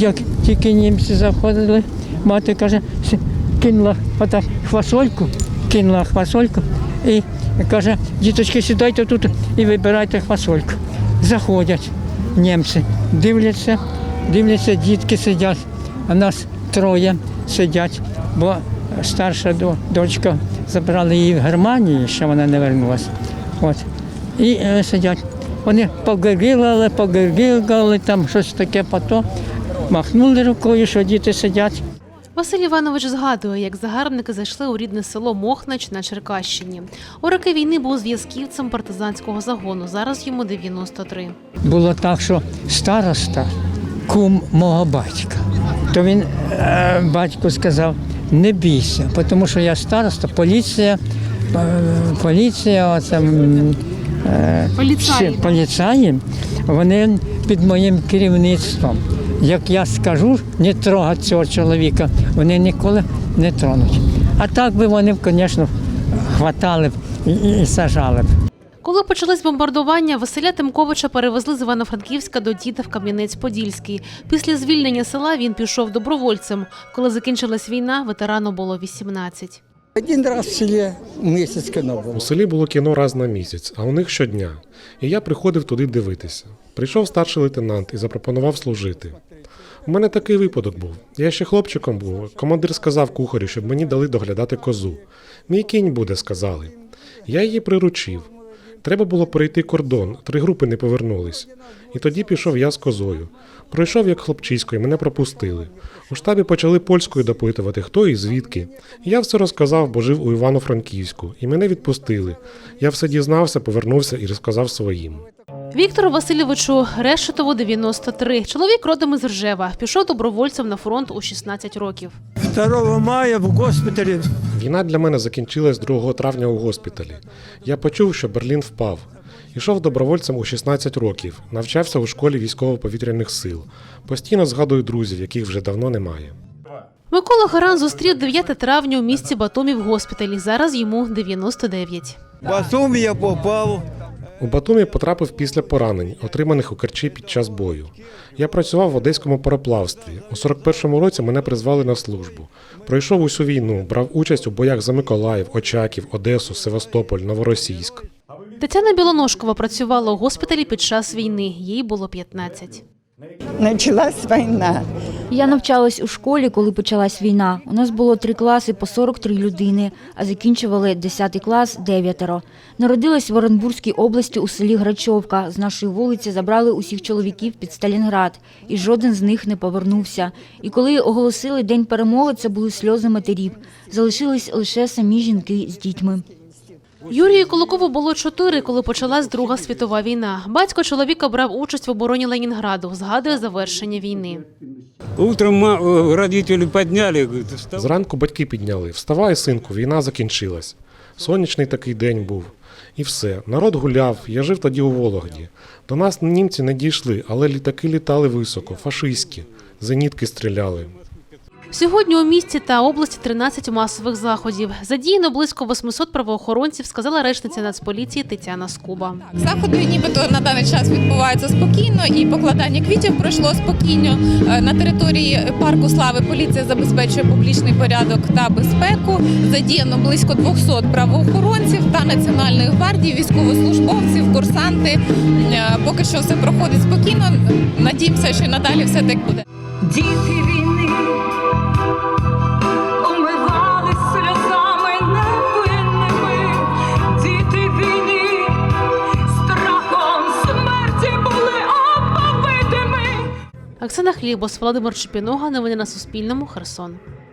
як тільки німці заходили, мати каже, кинула отак хвасольку, кинула хвасольку і каже, діточки, сідайте тут і вибирайте хвасольку. Заходять німці, дивляться, дивляться, дітки сидять, а нас троє сидять, бо старша дочка забрала її в Германію, ще вона не вернулася. От. І е, сидять. Вони погигали, погигали, там щось таке пото. Махнули рукою, що діти сидять. Василь Іванович згадує, як загарбники зайшли у рідне село Мохнач на Черкащині. У роки війни був зв'язківцем партизанського загону. Зараз йому 93. Було так, що староста, кум мого батька. То він е, батько сказав, не бійся, тому що я староста, поліція, е, поліція, оце, е, Поліцаї. поліцаї, вони під моїм керівництвом. Як я скажу, не трогати цього чоловіка, вони ніколи не тронуть. А так би вони, звісно, хватали б і, і, і сажали б. Коли почались бомбардування, Василя Тимковича перевезли з Івано-Франківська до діда в Кам'янець-Подільський. Після звільнення села він пішов добровольцем. Коли закінчилась війна, ветерану було 18. Один раз в селе месяц кино был. У селі було кіно раз на місяць, а у них щодня. І я приходив туди дивитися. Прийшов старший лейтенант і запропонував служити. У мене такий випадок був. Я ще хлопчиком був. Командир сказав кухарю, щоб мені дали доглядати козу. Мій кінь буде, сказали. Я її приручив. Треба було перейти кордон, три групи не повернулись. І тоді пішов я з козою. Пройшов як хлопчисько, і мене пропустили. У штабі почали польською допитувати, хто і звідки. Я все розказав, бо жив у Івано-Франківську, і мене відпустили. Я все дізнався, повернувся і розказав своїм. Віктору Васильовичу Решетову 93. Чоловік родом із Ржева. Пішов добровольцем на фронт у 16 років. 2 мая в госпитале Війна для мене закінчилась 2 травня у госпіталі. Я почув, що Берлін впав. Ішов добровольцем у 16 років, навчався у школі військово-повітряних сил. Постійно згадую друзів, яких вже давно немає. Микола Гаран зустрів 9 травня у місті Батумі в госпіталі. Зараз йому 99. Потом я попал У Батумі потрапив після поранень, отриманих у Керчі під час бою. Я працював в одеському пароплавстві. У 41-му році мене призвали на службу. Пройшов усю війну, брав участь у боях за Миколаїв, Очаків, Одесу, Севастополь, Новоросійськ. Тетяна Білоножкова працювала у госпіталі під час війни. Їй було 15. Началась війна. Я навчалась у школі, коли почалась війна. У нас було три класи по 43 людини, а закінчували 10 клас дев'ятеро. Народилась в Оренбурзькій області у селі Грачовка. З нашої вулиці забрали усіх чоловіків під Сталінград, і жоден з них не повернувся. І коли оголосили День перемоги, це були сльози матерів. Залишились лише самі жінки з дітьми. Юрію Кулакову було чотири, коли почалась Друга світова війна. Батько чоловіка брав участь в обороні Ленінграду. Згадує завершення війни. Утром ма- родители подняли, говорят, вставай. Зранку батьки підняли: Вставай, синку, війна закінчилась. Сонячний такий день був. І все. Народ гуляв. Я жив тоді у Вологді. До нас німці не дійшли, але літаки літали високо, фашистські, зенітки стріляли. Сьогодні у місті та області 13 масових заходів. Задіяно близько 800 правоохоронців, сказала речниця Нацполіції Тетяна Скуба. Заходи нібито на даний час відбуваються спокійно, і покладання квітів пройшло спокійно. Е, На території парку слави поліція забезпечує публічний порядок та безпеку. Задіяно близько 200 правоохоронців та національної гвардії, військовослужбовців, курсанти. Е, Поки що все проходить спокійно. Надіємося, що надалі все так буде. Діти Оксана Хлібос, Володимир Чупінога. Новини на Суспільному. Херсон.